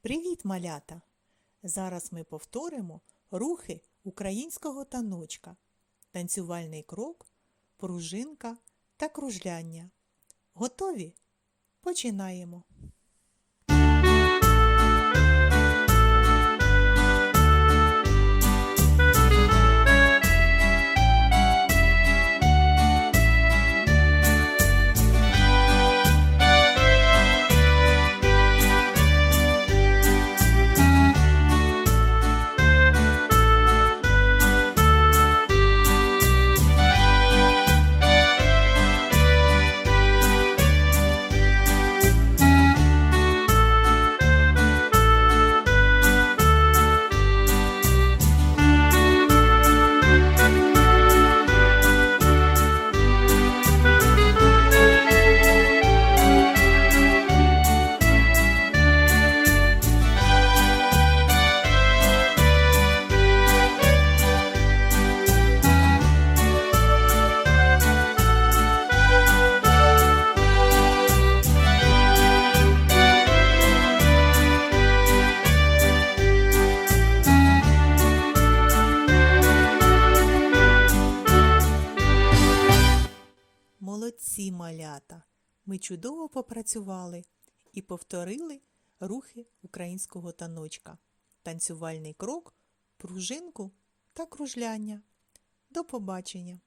Привіт, малята! Зараз ми повторимо рухи українського таночка, танцювальний крок, пружинка та кружляння. Готові? Починаємо. Молодці малята! Ми чудово попрацювали і повторили рухи українського таночка, танцювальний крок, пружинку та кружляння. До побачення!